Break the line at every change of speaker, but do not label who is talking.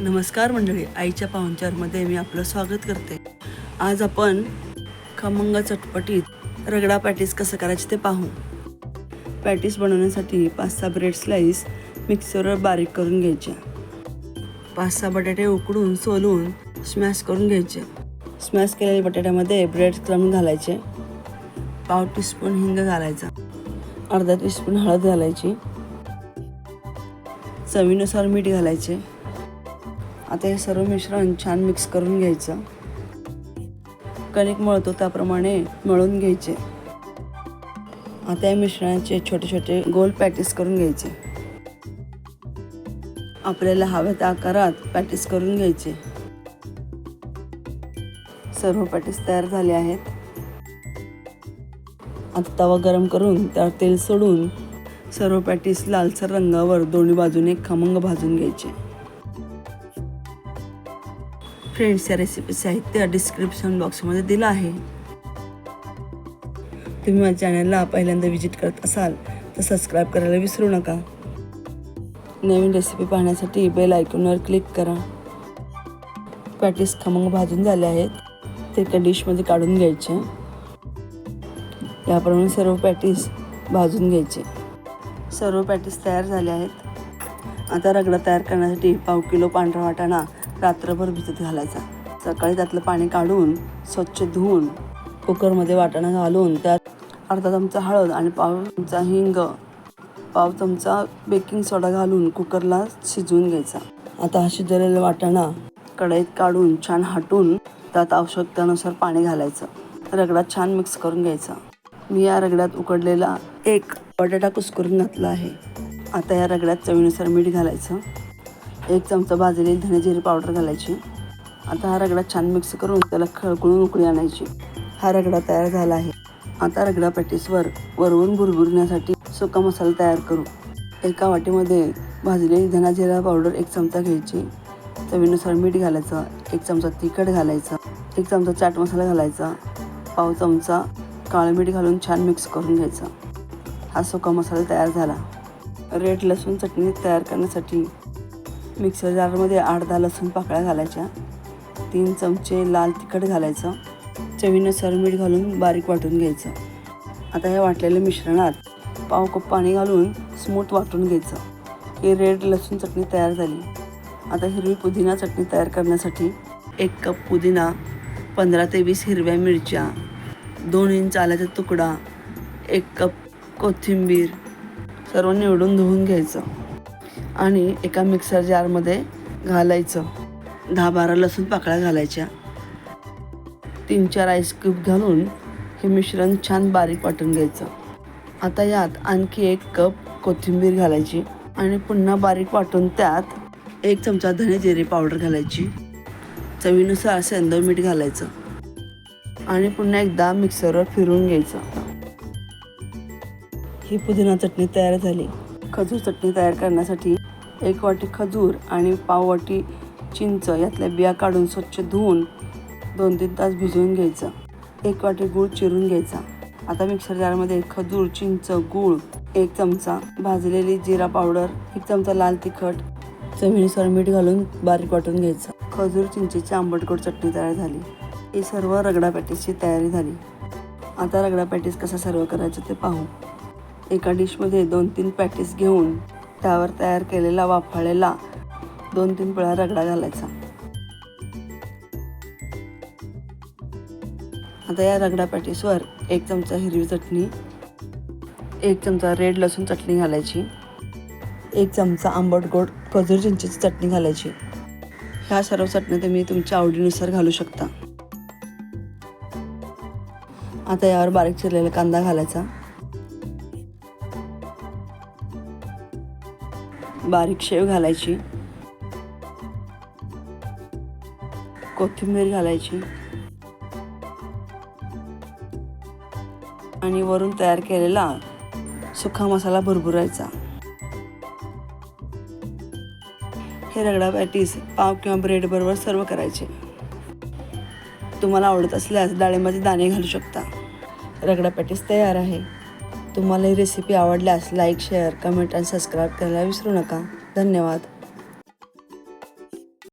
नमस्कार मंडळी आईच्या पाहुणचारमध्ये मी आपलं स्वागत करते. आज आपण खमंग चटपटीत रगडा पॅटीस कसं करायचे ते पाहू. पॅटीस बनवण्यासाठी पाच सहा ब्रेड स्लाईस मिक्सरवर बारीक करून घ्यायच्या. पाच सहा बटाटे उकडून सोलून स्मॅश करून घ्यायचे. स्मॅश केलेल्या बटाट्यामध्ये ब्रेड क्रम घालायचे. पाव टीस्पून हिंग घालायचा. अर्धा टीस्पून हळद घालायची. चवीनुसार मीठ घालायचे. आता हे सर्व मिश्रण छान मिक्स करून घ्यायचं. कणिक मळतो त्याप्रमाणे मळून घ्यायचे. आता या मिश्रणाचे छोटे छोटे गोल पॅटीस करून घ्यायचे. आपल्याला हव्या त्या आकारात पॅटीस करून घ्यायचे. सर्व पॅटीस तयार झाले आहेत. आता तवा गरम करून त्यावर तेल सोडून सर्व पॅटीस लालसर रंगावर दोन्ही बाजूने खमंग भाजून घ्यायचे. फ्रेंड्स या रेसिपी साहित्य डिस्क्रिप्शन बॉक्समध्ये दिलं आहे. तुम्ही माझ्या चॅनलला पहिल्यांदा व्हिजिट करत असाल तर सबस्क्राईब करायला विसरू नका. नवीन रेसिपी पाहण्यासाठी बेल आयकॉनवर क्लिक करा. पॅटीस खमंग भाजून झाले आहेत. ते एका डिशमध्ये काढून घ्यायचे. याप्रमाणे सर्व पॅटीस भाजून घ्यायचे. सर्व पॅटीस तयार झाले आहेत. आता रगडा तयार करण्यासाठी पाव किलो पांढरा वाटाणा रात्रभर भिजत घालायचा. सकाळी त्यातलं पाणी काढून स्वच्छ धुवून कुकरमध्ये वाटाणा घालून त्यात अर्धा चमचा हळद आणि पाव चमचा हिंग पाव चमचा बेकिंग सोडा घालून कुकरला शिजवून घ्यायचा. आता हा शिजवलेला वाटाणा कढईत काढून छान हटून त्यात आवश्यकतेनुसार पाणी घालायचं. रगडा छान मिक्स करून घ्यायचा. मी या रगड्यात उकडलेला एक बटाटा कुस्करून घातला आहे. आता या रगड्यात चवीनुसार मीठ घालायचं. एक चमचा भाजलेली धने पावडर घालायची. आता हा रगडा छान मिक्स करून त्याला खळकळून उकळी आणायची. हा रगडा तयार झाला आहे. आता रगडा पॅटीसवर वरवून भुरभुरण्यासाठी सुका मसाला तयार करू. एका वाटीमध्ये भाजलेली धनाजिरा पावडर एक चमचा घ्यायची. चवीनुसार मीठ घालायचं एक चमचा तिखट घालायचा एक चमचा चाट मसाला घालायचा. पाव चमचा काळं मीठ घालून छान मिक्स करून घ्यायचा. हा सुका मसाला तयार झाला. रेड लसूण चटणी तयार करण्यासाठी मिक्सर जारमध्ये आठ दहा लसूण पाकळ्या घालायच्या. तीन चमचे लाल तिखट घालायचं. चवीनुसार मीठ घालून बारीक वाटून घ्यायचं. आता या वाटलेल्या मिश्रणात पाव कप पाणी घालून स्मूथ वाटून घ्यायचं. ही रेड लसूण चटणी तयार झाली. आता हिरवी पुदिना चटणी तयार करण्यासाठी एक कप पुदिना पंधरा ते वीस हिरव्या मिरच्या दोन इंच आल्याचा तुकडा एक कप कोथिंबीर सर्व निवडून धुवून घ्यायचं. आणि एका मिक्सर जारमध्ये घालायचं. दहा बारा लसूण पाकळ्या घालायच्या. तीन चार आईस क्यूब घालून हे मिश्रण छान बारीक वाटून घ्यायचं. आता यात आणखी एक कप कोथिंबीर घालायची आणि पुन्हा बारीक वाटून त्यात एक चमचा धने जिरे पावडर घालायची. चवीनुसार सेंदव मीठ घालायचं. आणि पुन्हा एकदा मिक्सरवर फिरून घ्यायचं. ही पुदिना चटणी तयार झाली. खजूर चटणी तयार करण्यासाठी एक वाटी खजूर आणि पाव वाटी चिंच यातल्या बिया काढून स्वच्छ धुवून दोन तीन तास भिजवून घ्यायचं. एक वाटी गूळ चिरून घ्यायचा. आता मिक्सर जारमध्ये खजूर चिंच गूळ एक चमचा भाजलेली जिरा पावडर एक चमचा लाल तिखट चवीनुसार मीठ घालून बारीक वाटून घ्यायचं. खजूर चिंचेची आंबटगोड चटणी तयार झाली. ही सर्व रगडा पॅटीसची तयारी झाली. आता रगडा पॅटीस कसा सर्व करायचं ते पाहू. एका डिशमध्ये दोन तीन पॅटीस घेऊन त्यावर तयार केलेला वाफाळलेला दोन तीन पळा रगडा घालायचा. आता या रगडा पॅटीसवर एक चमचा हिरवी चटणी एक चमचा रेड लसूण चटणी घालायची एक चमचा आंबट गोड खजूर चिंचेची चटणी घालायची. ह्या सर्व चटण्या तुम्ही तुमच्या आवडीनुसार घालू शकता. आता यावर बारीक चिरलेला कांदा घालायचा. बारीक शेव घालायची. कोथिंबीर घालायची. आणि वरून तयार केलेला सुखा मसाला भरभुरायचा. हे रगडा पॅटीस पाव किंवा ब्रेड बरोबर सर्व करायचे. तुम्हाला आवडत असल्यास डाळीमध्ये दाणे घालू शकता. रगडा पॅटीस तयार आहे. तुम्हाला ही रेसिपी आवडल्यास लाईक शेअर कमेंट आणि सबस्क्राईब करायला विसरू नका. धन्यवाद.